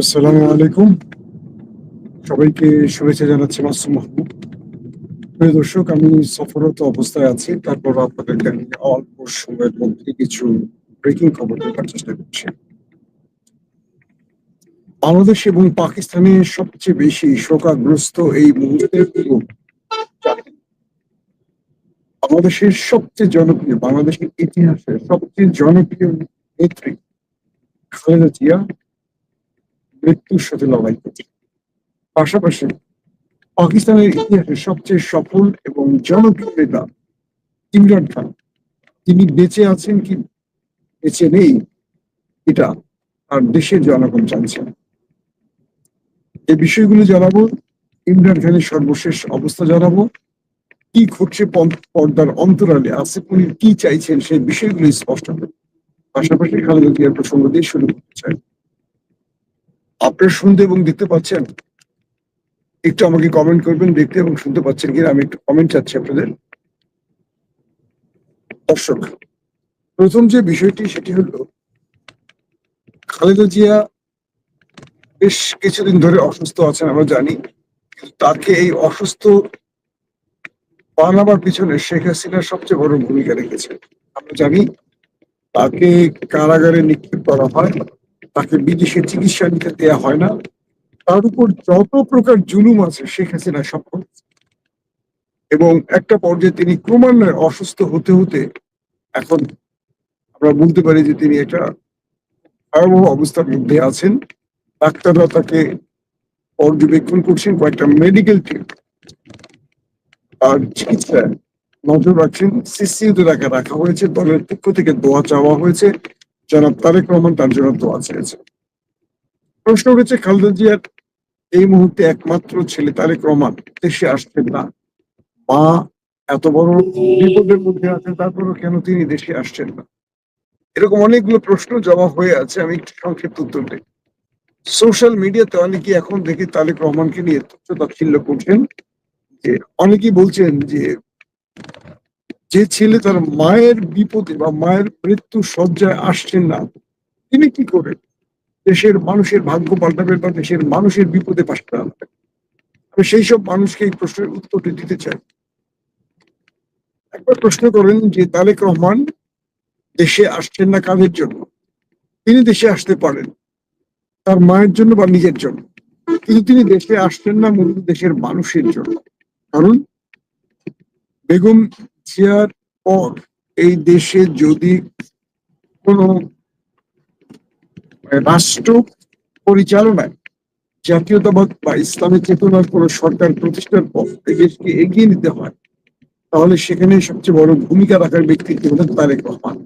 আসসালামু আলাইকুম। সবাইকে শুভেচ্ছা জানাচ্ছি মাসুম মাহমুদ প্রিয় দর্শক, আমি সফররত অবস্থায় আছি। তারপর আপনাদেরকে আমি অল্প সময়ের মধ্যে কিছু ব্রেকিং খবর দেওয়ার চেষ্টা করছি। বাংলাদেশ এবং পাকিস্তানে সবচেয়ে বেশি শোকাগ্রস্ত এই মুহূর্তে বাংলাদেশের সবচেয়ে জনপ্রিয়, বাংলাদেশের ইতিহাসের সবচেয়ে জনপ্রিয় নেত্রী খালেদা জিয়া মৃত্যুর সাথে লড়াই করছে। পাশাপাশি পাকিস্তানের ইতিহাসে সবচেয়ে সফল এবং জনপ্রিয় নেতা ইমরান খান, তিনি বেঁচে আছেন কি বেঁচে নেই, এটা আর দেশের জনগণ জানছেন এই বিষয়গুলো জানাব ইমরান খানের সর্বশেষ অবস্থা জানাব, কি ঘটছে পর্দার অন্তরালে, আসিফ মনির কি চাইছেন সেই বিষয়গুলো স্পষ্ট হবে পাশাপাশি খালেদা জিয়ার প্রসঙ্গ দিয়ে শুরু করতে চাই। আপনারা শুনতে এবং দেখতে পাচ্ছেন? একটু আমাকে কমেন্ট করবেন, দেখতে এবং শুনতে পাচ্ছেন কিনা? আমি একটু কমেন্ট চাচ্ছি আপনাদের। দর্শক, প্রথম যে বিষয়টি সেটি হলো, খালেদা জিয়া বেশ কিছুদিন ধরে অসুস্থ আছেন, আমরা জানি। তাকে এই অসুস্থ বানাবার পিছনে শেখ হাসিনার সবচেয়ে বড় ভূমিকা রেখেছে আমরা জানি, তাকে কারাগারে নিক্ষেপ করা হয়। তাকে বিদেশে চিকিৎসা নিতে দেওয়া হয় না। তার উপর যত প্রকার জুলুম আছে, শেখ হাসিনা সব এবং একটা পর্যায়ে তিনি ক্রমান্বয়ে অসুস্থ হতে হতে এখন আমরা বলতে পারি যে তিনি একটা ভয়াবহ অবস্থার মধ্যে আছেন। ডাক্তাররা তাকে পর্যবেক্ষণ করছেন, কয়েকটা মেডিকেল টিম আর চিকিৎসায় নজর রাখছেন। সিসিউতে তাকে রাখা হয়েছে, দলের পক্ষ থেকে দোয়া চাওয়া হয়েছে। জনাব তারেক রহমান তার জন্য দোয়া চেয়েছে প্রশ্ন হচ্ছে খালেদা জিয়ার এই মুহূর্তে একমাত্র ছেলে তারেক রহমান দেশে আসছেন না। মা এত বড় বিপদের মধ্যে আছেন তারপরও কেন তিনি দেশে আসছেন না? এরকম অনেকগুলো প্রশ্ন জমা হয়ে আছে, আমি একটু সংক্ষিপ্ত উত্তর দিই। সোশ্যাল মিডিয়াতে অনেকে এখন দেখি তারেক রহমানকে নিয়ে তথ্য তাচ্ছিল্য করছেন, যে অনেকেই বলছেন যে যে ছেলে তার মায়ের বিপদে বা মায়ের মৃত্যু সজ্জায় আসছেন না, তিনি কি করে দেশের মানুষের ভাগ্য পাল্টাবেন বা দেশের মানুষের বিপদে পাশে আমি সেই সব মানুষকে এই প্রশ্নের উত্তরটি দিতে চাই। একবার প্রশ্ন করেন যে তালেক রহমান দেশে আসছেন না কাদের জন্য? তিনি দেশে আসতে পারেন। তার মায়ের জন্য বা নিজের জন্য? কিন্তু তিনি দেশে আসছেন না, মূলত দেশের মানুষের জন্য। কারণ বেগম জিয়ার পর এই দেশে যদি কোনো রাষ্ট্র পরিচালনায় জাতীয়তাবাদ বা ইসলামী চেতনার কোন সরকার প্রতিষ্ঠার পর দেশকে এগিয়ে নিতে হয়, তাহলে সেখানে সবচেয়ে বড় ভূমিকা রাখার ব্যক্তিত্ব হলেন তারেক রহমান।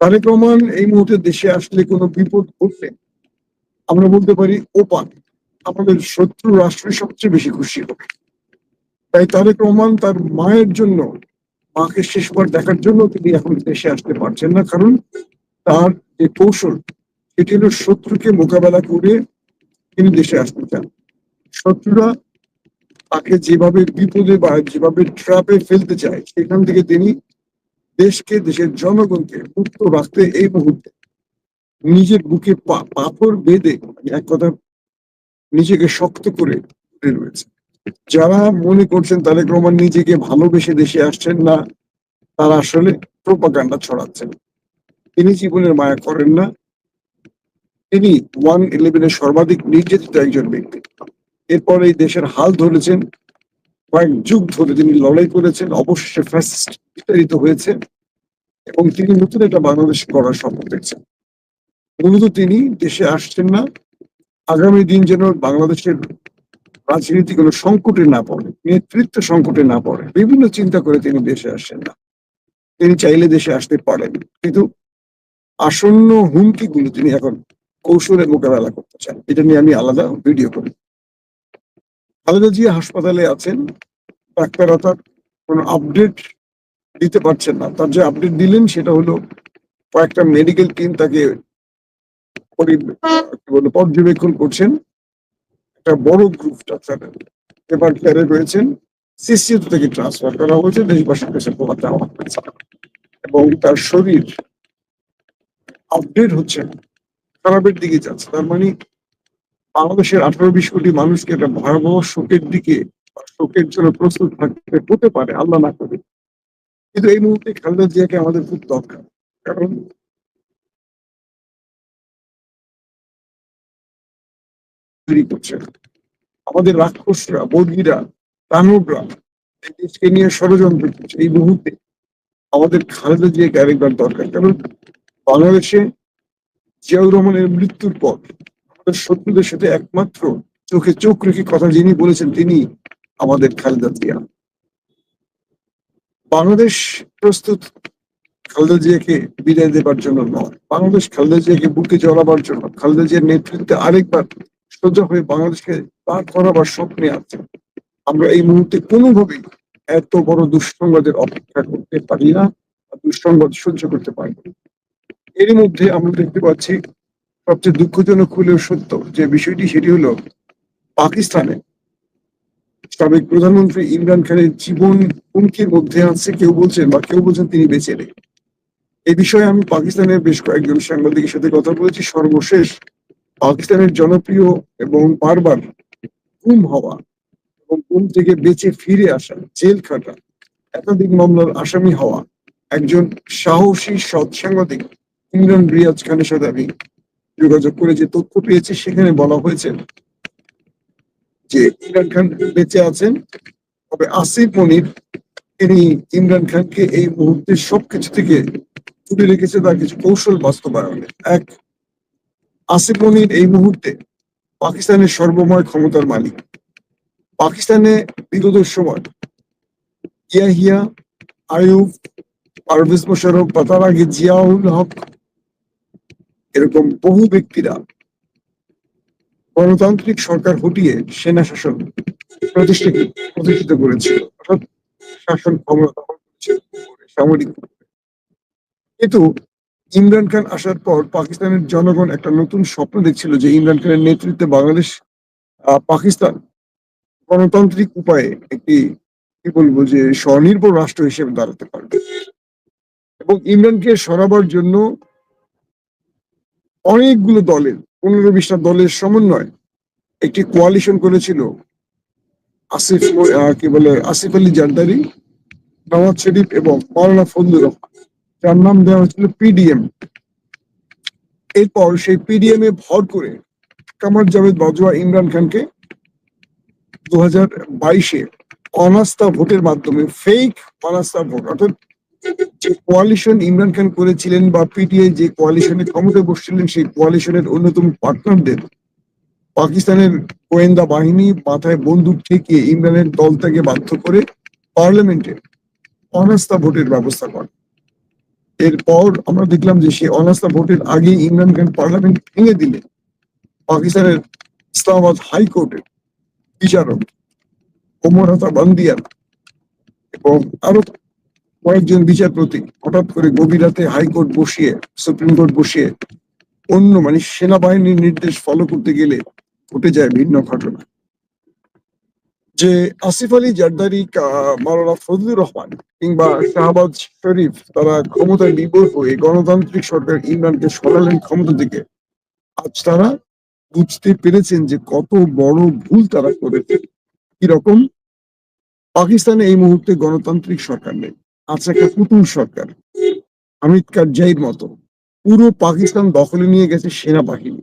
তারেক রহমান এই মুহূর্তে দেশে আসলে কোনো বিপদ ঘটলে আমরা বলতে পারি ওপান আমাদের শত্রু রাষ্ট্রে সবচেয়ে বেশি খুশি হবে। তাই তারেক রহমান তার মায়ের জন্য মাকে শেষবার দেখার জন্য তিনি এখন দেশে আসতে পারছেন না, কারণ তার যে কৌশল, সেটি হলো শত্রুকে মোকাবেলা করে তিনি দেশে আসতে চান। শত্রুরা তাকে যেভাবে বিপদে বা যেভাবে ট্রাপে ফেলতে চায়, সেখান থেকে তিনি দেশকে, দেশের জনগণকে মুক্ত রাখতে এই মুহূর্তে নিজের বুকে পাথর বেঁধে এক কথা নিজেকে শক্ত করে রয়েছে। যারা মনে করছেন তারেক রহমান নিজেকে ভালোবেসে দেশে আসছেন না, তারা আসলে প্রোপাগান্ডা ছড়াচ্ছেন। তিনি জীবনের মায়া করেন না। তিনি ওয়ান ইলেভেনের সর্বাধিক নির্যাতিত একজন ব্যক্তি। এরপর এই দেশের হাল ধরেছেন। কয়েক যুগ ধরে তিনি লড়াই করেছেন। অবশেষে ফ্যাসিস্ট বিতাড়িত হয়েছে এবং তিনি নতুন একটা বাংলাদেশ গড়ার স্বপ্ন দেখছেন। মূলত তিনি দেশে আসছেন না। আগামী দিন যেন বাংলাদেশের রাজনীতি কোনো সংকটে না পড়ে, নেতৃত্ব সংকটে না পড়ে। বিভিন্ন চিন্তা করে তিনি দেশে আসছেন না। তিনি চাইলে দেশে আসতে পারেন, কিন্তু আসন্ন হুমকিগুলো তিনি এখন কৌশলে মোকাবেলা করতে চান। এটা নিয়ে আমি আলাদা ভিডিও করি। খালেদা জিয়া হাসপাতালে আছেন ডাক্তাররা তার কোনো আপডেট দিতে পারছেন না। তার যে আপডেট দিলেন সেটা হলো কয়েকটা মেডিকেল টিম তাকে পর্যবেক্ষণ করছেন। একটা বড় গ্রুপ এবার কেয়ারে রয়েছেন। সিসিউ থেকে ট্রান্সফার করা হয়েছে, দেশবাসীর কাছে প্রভাব দেওয়া হয়েছে। এবং তার শরীর আপডেট হচ্ছে খারাপের দিকে যাচ্ছে। তার মানে বাংলাদেশের আঠারো বিশ কোটি মানুষকে একটা ভয়াবহ শোকের দিকে শোকের জন্য প্রস্তুত থাকতে হতে পারে, আল্লাহ না করে। কিন্তু এই মুহূর্তে খালেদা জিয়াকে আমাদের খুব দরকার। কারণ তৈরি করছে। আমাদের রাক্ষসরা, বর্গীরা এই দেশকে নিয়ে ষড়যন্ত্র করছে। এই মুহূর্তে আমাদের খালেদা জিয়াকে আরেকবার দরকার। কারণ বাংলাদেশে জিয়াউর রহমানের মৃত্যুর পর আমাদের শত্রুদের সাথে একমাত্র চোখে চোখ রেখে কথা যিনি বলেছেন, তিনি আমাদের খালেদা জিয়া। বাংলাদেশ প্রস্তুত খালেদা জিয়াকে বিদায় দেবার জন্য নয়। বাংলাদেশ খালেদা জিয়াকে বুকে জড়াবার জন্য, খালেদা জিয়ার নেতৃত্বে আরেকবার সোজা হয়ে বাংলাদেশকে দাঁড় করাবার স্বপ্নে আছে। আমরা এই মুহূর্তে কোনোভাবেই এত বড় দুঃসংবাদের অপেক্ষা করতে পারি না দুঃসংবাদ সহ্য করতে পারি না। এরই মধ্যে আমরা দেখতে পাচ্ছি, সবচেয়ে দুঃখজনক হলেও সত্য যে বিষয়টি সেটি হলো, পাকিস্তানে সাবেক প্রধানমন্ত্রী ইমরান খানের জীবন হুমকির মধ্যে আছে, কেউ বলছেন বা কেউ বলছেন তিনি বেঁচে নেই। এই বিষয়ে আমি পাকিস্তানের বেশ কয়েকজন সাংবাদিকের সাথে কথা বলেছি। সর্বশেষ পাকিস্তানের জনপ্রিয় এবং বারবার গুম হওয়া এবং গুম থেকে বেঁচে ফিরে আসা, জেল খাটা, একাধিক মামলার আসামি হওয়া একজন সাহসী সৎ সাংবাদিক ইমরান রিয়াজ খানের সাথে আমি যোগাযোগ করে যে তথ্য পেয়েছি, সেখানে বলা হয়েছে যে ইমরান খান বেঁচে আছেন। তবে আসিফ মনির, তিনি ইমরান খানকে এই মুহূর্তে সবকিছু থেকে তুলে রেখেছে, তার কিছু কৌশল বাস্তবায়নে। এক আসিফ মনির এই মুহূর্তে পাকিস্তানের সর্বময় ক্ষমতার মালিক। পাকিস্তানে বিগত সময় ইয়াহিয়া আয়ুব পারভেজ মোশারফ বা তার আগে জিয়াউল হক এরকম বহু ব্যক্তিরা গণতান্ত্রিক সরকার হটিয়ে সেনা শাসন প্রতিষ্ঠিত প্রতিষ্ঠিত করেছিল। অর্থাৎ শাসন ক্ষমতা সামরিক কিন্তু ইমরান খান আসার পর পাকিস্তানের জনগণ একটা নতুন স্বপ্ন দেখছিল যে ইমরান খানের নেতৃত্বে বাংলাদেশ পাকিস্তান গণতান্ত্রিক উপায়ে একটি, কি বলব যে, স্বনির্ভর রাষ্ট্র হিসেবে দাঁড়াতে পারবে। এবং ইমরানকে সরাবার জন্য অনেকগুলো দলের, পনেরো বিশটা দলের সমন্বয় একটি কোয়ালিশন করেছিল আসিফ কি বলে, আসিফ আলী জারদারি, নওয়াজ শরীফ এবং মৌলানা ফজলুর রহমান। যার নাম দেওয়া হয়েছিল পিডিএম এরপর সেই পিডিএম এ ভর করে কামার জাভেদ বাজওয়া ইমরান খানকে দু হাজার বাইশে অনাস্থা ভোটের মাধ্যমে ফেক অনাস্থা ভোট, অর্থাৎ যে কোয়ালিশন ইমরান খান করেছিলেন বা পিটিআই যে কোয়ালিশনে ক্ষমতায় বসছিলেন সেই কোয়ালিশনের অন্যতম পার্টনারদের পাকিস্তানের গোয়েন্দা বাহিনী মাথায় বন্দুক ঠেকিয়ে ইমরানের দল থেকে বাধ্য করে পার্লামেন্টে অনাস্থা ভোটের ব্যবস্থা করে এরপর আমরা দেখলাম যে সেই অনাস্থা ভোটের আগে ইমরান খান পার্লামেন্ট ভেঙে দিলে পাকিস্তানের ইসলামাবাদ হাইকোর্টের বিচারক ওমর হাতা বান্দিয়ান এবং আরও কয়েকজন বিচারপতি হঠাৎ করে গভীর রাতে হাইকোর্ট বসিয়ে, সুপ্রিম কোর্ট বসিয়ে অন্য মানে সেনাবাহিনীর নির্দেশ ফলো করতে গেলে ঘটে যায় ভিন্ন ঘটনা। যে আসিফ আলী জারদারি মাওলানা ফজলুর রহমান কিংবা শাহবাজ শরীফ, তারা ক্ষমতায় বিবর হয়ে গণতান্ত্রিক সরকার ইমরানকে সরালেন ক্ষমতা থেকে আজ তারা বুঝতে পেরেছেন যে কত বড় ভুল তারা করেছে। কীরকম পাকিস্তানে এই মুহূর্তে গণতান্ত্রিক সরকার নেই আছে একটা পুতুল সরকার। হামিদ কারজাইর মতো। পুরো পাকিস্তান দখলে নিয়ে গেছে সেনাবাহিনী।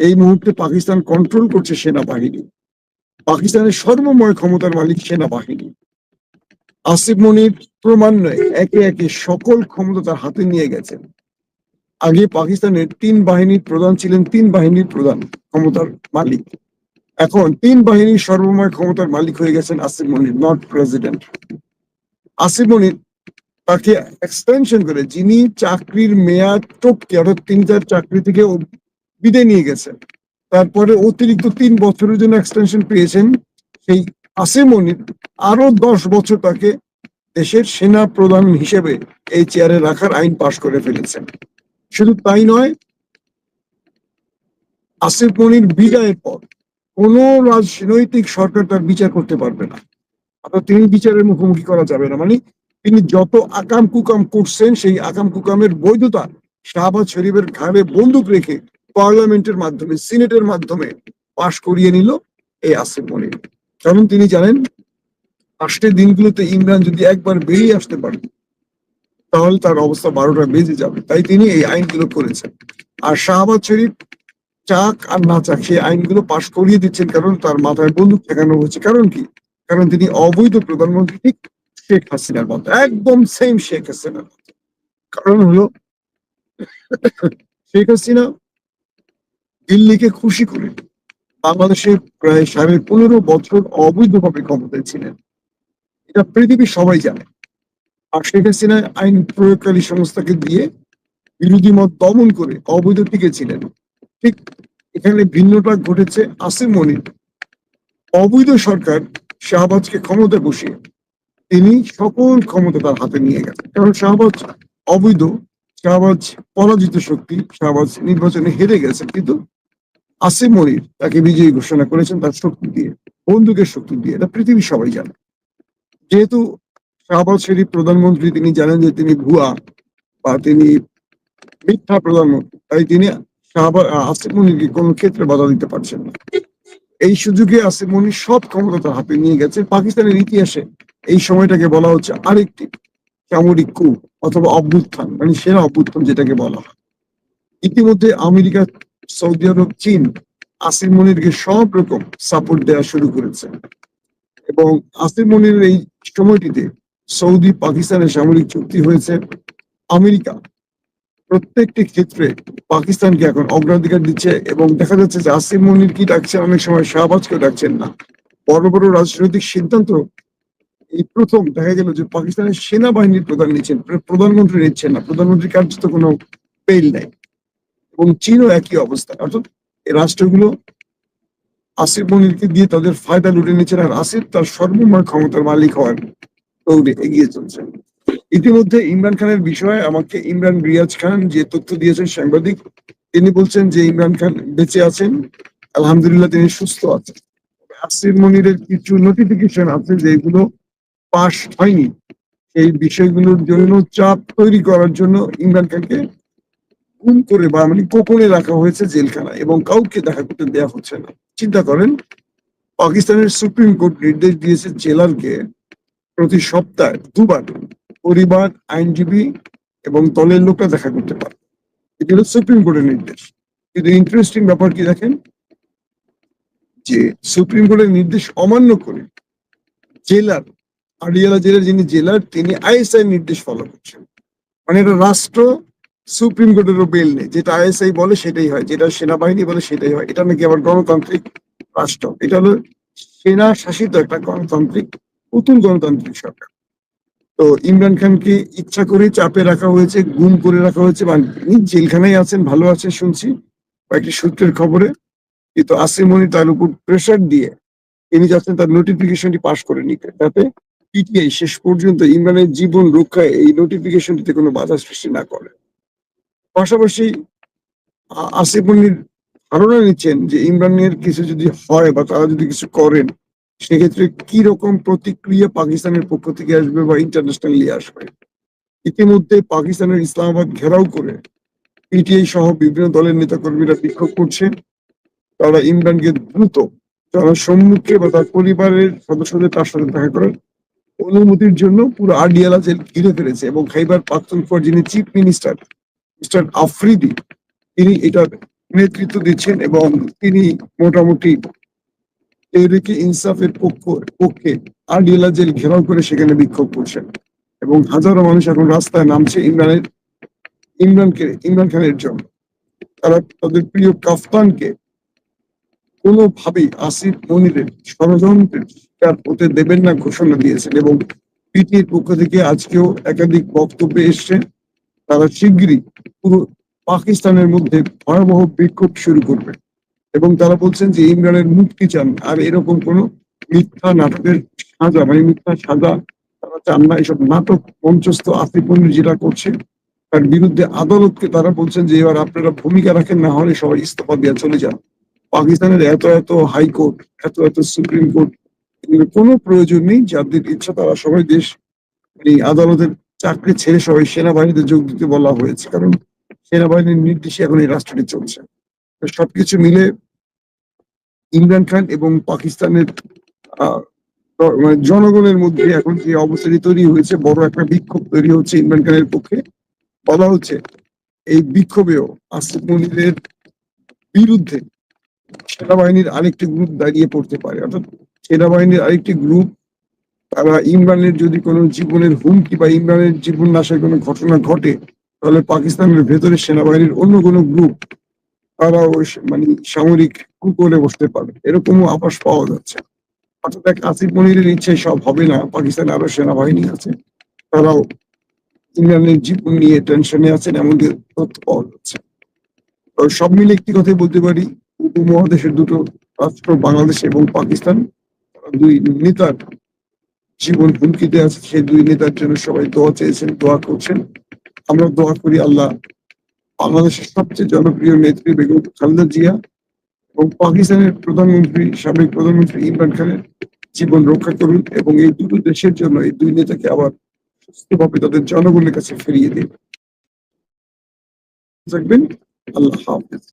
এই মুহূর্তে পাকিস্তান কন্ট্রোল করছে সেনাবাহিনী। পাকিস্তানের সর্বময় ক্ষমতার মালিক সেনাবাহিনী। আসিফ মনির ক্রমান্বয়ে একে একে সকল ক্ষমতা তার হাতে নিয়ে গেছেন। আগে পাকিস্তানের তিন বাহিনীর প্রধান ছিলেন তিন বাহিনীর প্রধান ক্ষমতার মালিক। এখন তিন বাহিনীর সর্বময় ক্ষমতার মালিক হয়ে গেছেন আসিফ মনির নট প্রেসিডেন্ট। আসিফ মনির তাকে এক্সটেনশন করে যিনি চাকরির মেয়াদ টপকে, অর্থাৎ তিনি তার চাকরি থেকে বিদায় নিয়ে গেছেন। তারপরে অতিরিক্ত তিন বছরের জন্য এক্সটেনশন পেয়েছেন সেই আসিফ মনির আরও দশ বছর তাকে দেশের সেনা প্রধান হিসেবে এই চেয়ারে রাখার আইন পাশ করে ফেলেছেন। শুধু তাই নয় আসিফ মনির বিদায়ের পর কোন রাজনৈতিক সরকার তার বিচার করতে পারবে না। অর্থাৎ তিনি বিচারের মুখোমুখি করা যাবে না। মানে তিনি যত আকাম কুকাম করছেন, সেই আকাম কুকামের বৈধতা শাহবাজ শরীফের ঘাড়ে বন্দুক রেখে পার্লামেন্টের মাধ্যমে, সিনেটের মাধ্যমে পাশ করিয়ে নিল এই আসিফ মনির। কারণ তিনি জানেন আসতে দিনগুলোতে ইমরান যদি একবার বেরিয়ে আসতে পারে তাহলে তার অবস্থা বারোটা বেজে যাবে। তাই তিনি এই আইনগুলো করেছেন। আর শাহবাজ শরীফ চাক আর না চাক, সেই আইনগুলো পাশ করিয়ে দিচ্ছেন কারণ তার মাথায় বন্দুক ঠেকানো হয়েছে। কারণ কি? কারণ তিনি অবৈধ প্রধানমন্ত্রী ঠিক শেখ হাসিনার মতো, একদম সেম শেখ হাসিনার মতো। কারণ হলো, শেখ হাসিনা দিল্লিকে খুশি করে বাংলাদেশে প্রায় সাড়ে পনেরো বছর অবৈধভাবে ক্ষমতায় ছিলেন। এটা পৃথিবীর সবাই জানে। আর শেখ হাসিনা আইন প্রয়োগকারী সংস্থাকে দিয়ে বিরোধী মত দমন করে অবৈধ টিকেছিলেন ঠিক এখানে ভিন্নটা ঘটেছে আসিম মনির। অবৈধ সরকার শাহবাজকে ক্ষমতা বসিয়ে তিনি সকল ক্ষমতা তার হাতে নিয়ে গেছেন। কারণ শাহবাজ অবৈধ, শাহবাজ পরাজিত শক্তি, শাহবাজ নির্বাচনে হেরে গেছেন। কিন্তু আসিম মনির তাকে বিজয়ী ঘোষণা করেছেন তার শক্তি দিয়ে, বন্দুকের শক্তি দিয়ে, এটা পৃথিবী সবাই জানে। যেহেতু শাহবাজ শরীফ প্রধানমন্ত্রী, তিনি জানেন যে তিনি ভুয়া বা তিনি মিথ্যা প্রধানমন্ত্রী, তাই তিনি শাহবাজ আসিফ মনিরকে কোনো ক্ষেত্রে বাধা দিতে পারছেন না। এই সুযোগে আসিফ মনির সব ক্ষমতা তার হাতে নিয়ে গেছে। পাকিস্তানের ইতিহাসে এই সময়টাকে বলা হচ্ছে আরেকটি সামরিক কু অথবা অভ্যুত্থান মানে সেরা অভ্যুত্থান যেটাকে বলা হয়। ইতিমধ্যে আমেরিকা সৌদি আরব, চীন, আসিফ মনিরকে সব রকম সাপোর্ট দেওয়া শুরু করেছে। এবং আসিফ মনিরের এই সময়টিতে সৌদি, পাকিস্তানের সামরিক চুক্তি হয়েছে। আমেরিকা প্রত্যেকটি ক্ষেত্রে পাকিস্তানকে এখন অগ্রাধিকার দিচ্ছে এবং দেখা যাচ্ছে যে আসিফ মনির কি ডাকছেন, অনেক সময় শাহবাজকেও ডাকছেন না। বড় বড় রাজনৈতিক সিদ্ধান্ত এই প্রথম দেখা গেল যে পাকিস্তানের সেনাবাহিনীর প্রধান নিচ্ছেন, প্রধানমন্ত্রী নিচ্ছেন না, প্রধানমন্ত্রী কার্যত কোনো পেইল নাই। এবং চীনও একই অবস্থা। অর্থাৎ এই রাষ্ট্রগুলো আসিফ মনিরকে দিয়ে তাদের ফায়দা লুটে নিচ্ছেন আর আসিফ তার সর্বময় ক্ষমতার মালিক হওয়ার দৌড়ে এগিয়ে চলছেন ইতিমধ্যে ইমরান খানের বিষয়ে আমাকে ইমরান রিয়াজ খান যে তথ্য দিয়েছেন সাংবাদিক, তিনি বলছেন যে ইমরান খান বেঁচে আছেন, আলহামদুলিল্লাহ তিনি সুস্থ আছেন। আসিফ মনিরের কিছু নোটিফিকেশন আছে যেগুলো পাশ হয়নি। এই বিষয়গুলোর জন্য চাপ তৈরি করার জন্য ইমরান খানকে গুম করে বা মানে গোপনে রাখা হয়েছে জেলখানা এবং কাউকে দেখা করতে দেওয়া হচ্ছে না। চিন্তা করেন, পাকিস্তানের সুপ্রিম কোর্ট নির্দেশ দিয়েছে জেলারকে প্রতি সপ্তাহে দুবার পরিবার, আইনজীবী এবং দলের লোকরা দেখা করতে পারে এটি হলো সুপ্রিম কোর্টের নির্দেশ। কিন্তু ইন্টারেস্টিং ব্যাপার কি দেখেন? যে সুপ্রিম কোর্টের নির্দেশ অমান্য করে জেলার আডিয়ালা জেলার যিনি জেলার, তিনি আইএসআই নির্দেশ ফলো করছেন। মানে এটা রাষ্ট্র সুপ্রিম কোর্টেরও বেল নেই। যেটা আইএসআই বলে, সেটাই হয়। যেটা সেনাবাহিনী বলে, সেটাই হয়। এটা নাকি আবার গণতান্ত্রিক রাষ্ট্র। এটা হলো সেনা শাসিত একটা গণতান্ত্রিক নতুন গণতান্ত্রিক সরকার। তো ইমরান খানকে ইচ্ছা করে চাপে রাখা হয়েছে, গুম করে রাখা হয়েছে, বা জেলখানায় আছেন, ভালো আছেন শুনছি, কয়েকটি সূত্রের খবরে। কিন্তু আসিমনি তার উপর প্রেশার দিয়ে তিনি যাচ্ছেন, তার নোটিফিকেশনটি পাশ করে নিতে। যাতে পিটিআই শেষ পর্যন্ত ইমরানের জীবন রক্ষায় এই নোটিফিকেশনটিতে কোনো বাধা সৃষ্টি না করে। পাশাপাশি আসিফ মনির ধারণা নিচ্ছেন যে ইমরানের কিছু যদি হয় বা তারা যদি কিছু করেন, সেক্ষেত্রে কি রকম প্রতিক্রিয়া পাকিস্তানের পক্ষ থেকে আসবে বা ইন্টারন্যাশনালি আসবে? ইতিমধ্যে পাকিস্তানের ইসলামাবাদ ঘেরাও করে পিটিআই সহ বিভিন্ন দলের নেতাকর্মীরা বিক্ষোভ করছে তারা ইমরানকে দ্রুত তারা সম্মুখে বা তার পরিবারের সদস্যদের তার সাথে দেখা করার অনুমতির জন্য পুরো আডিয়ালা জেল ঘিরে ফেলেছে এবং খাইবার পাখতুনখোয়ার যিনি চিফ মিনিস্টার মিস্টার আফ্রিদি, তিনি এটার নেতৃত্ব দিচ্ছেন এবং তিনি মোটামুটি তেহরিকে ইনসাফের পক্ষ, পক্ষে আডিয়ালা জেল ঘেরাও করে সেখানে বিক্ষোভ করছেন। এবং হাজারো মানুষ এখন রাস্তায় নামছে ইমরানের, ইমরানকে, ইমরান খানের জন্য। তারা তাদের প্রিয় কাফতানকে কোনোভাবেই আসিফ মনিরের ষড়যন্ত্রের শিকার হতে দেবেন না ঘোষণা দিয়েছেন এবং পিটির পক্ষ থেকে আজকেও একাধিক বক্তব্যে এসছে তারা শিগগিরই পুরো পাকিস্তানের মধ্যে ভয়াবহ বিক্ষোভ শুরু করবে। এবং তারা বলছেন যে, ইমরানের মুক্তি চান। আর এরকম কোনো মিথ্যা নাটকের সাজা মানে মিথ্যা সাজা তারা চান না। এসব নাটক মঞ্চস্থ আসিফ মনির যেটা করছে, তার বিরুদ্ধে আদালতকে তারা বলছেন যে, এবার আপনারা ভূমিকা রাখেন, না হলে সবাই ইস্তফা দিয়ে চলে যান। পাকিস্তানের এত এত হাইকোর্ট এত এত সুপ্রিম কোর্ট কোনো প্রয়োজন নেই। যাদের ইচ্ছা তারা সবাই দেশ মানে আদালতের চাকরি ছেড়ে সবাই সেনাবাহিনীতে যোগ দিতে বলা হয়েছে, কারণ সেনাবাহিনীর নির্দেশে এখন এই রাষ্ট্রটি চলছে। সবকিছু মিলে ইমরান খান এবং পাকিস্তানের মানে জনগণের মধ্যে এখন যে অবস্থাটি তৈরি হয়েছে, বড় একটা বিক্ষোভ তৈরি হচ্ছে ইমরান খানের পক্ষে। বলা হচ্ছে এই বিক্ষোভেও আসিফ মনিরের বিরুদ্ধে সেনাবাহিনীর আরেকটি গ্রুপ দাঁড়িয়ে পড়তে পারে। অর্থাৎ সেনাবাহিনীর আরেকটি গ্রুপ তারা ইমরানের যদি কোনো জীবনের হুমকি বা ইমরানের জীবন নাশের কোনো ঘটনা ঘটে, তাহলে পাকিস্তানের ভেতরে সেনাবাহিনীর অন্য কোনো গ্রুপ তারাও মানে সামরিক কু করে বসতে পারে এরকমও আভাস পাওয়া যাচ্ছে। অর্থাৎ এক আসিফ মনিরের ইচ্ছায় সব হবে না, পাকিস্তানে আরও সেনাবাহিনী আছে। তারাও ইমরানের জীবন নিয়ে টেনশনে আছেন এমন তথ্য পাওয়া যাচ্ছে। সব মিলে একটি কথাই বলতে পারি, উপমহাদেশের দুটো রাষ্ট্র, বাংলাদেশ এবং পাকিস্তান দুই নেতার জীবন হুমকিতে আছে, সেই দুই নেতার জন্য সবাই দোয়া চেয়েছেন, দোয়া করছেন। আমরা দোয়া করি আল্লাহ বাংলাদেশের সবচেয়ে জনপ্রিয় নেত্রী বেগম খালেদা জিয়া এবং পাকিস্তানের প্রধানমন্ত্রী, সাবেক প্রধানমন্ত্রী ইমরান খানের জীবন রক্ষা করুন এবং এই দুটো দেশের জন্য এই দুই নেতাকে আবার সুস্থভাবে তাদের জনগণের কাছে ফিরিয়ে দিন। থাকবেন, আল্লাহ হাফেজ।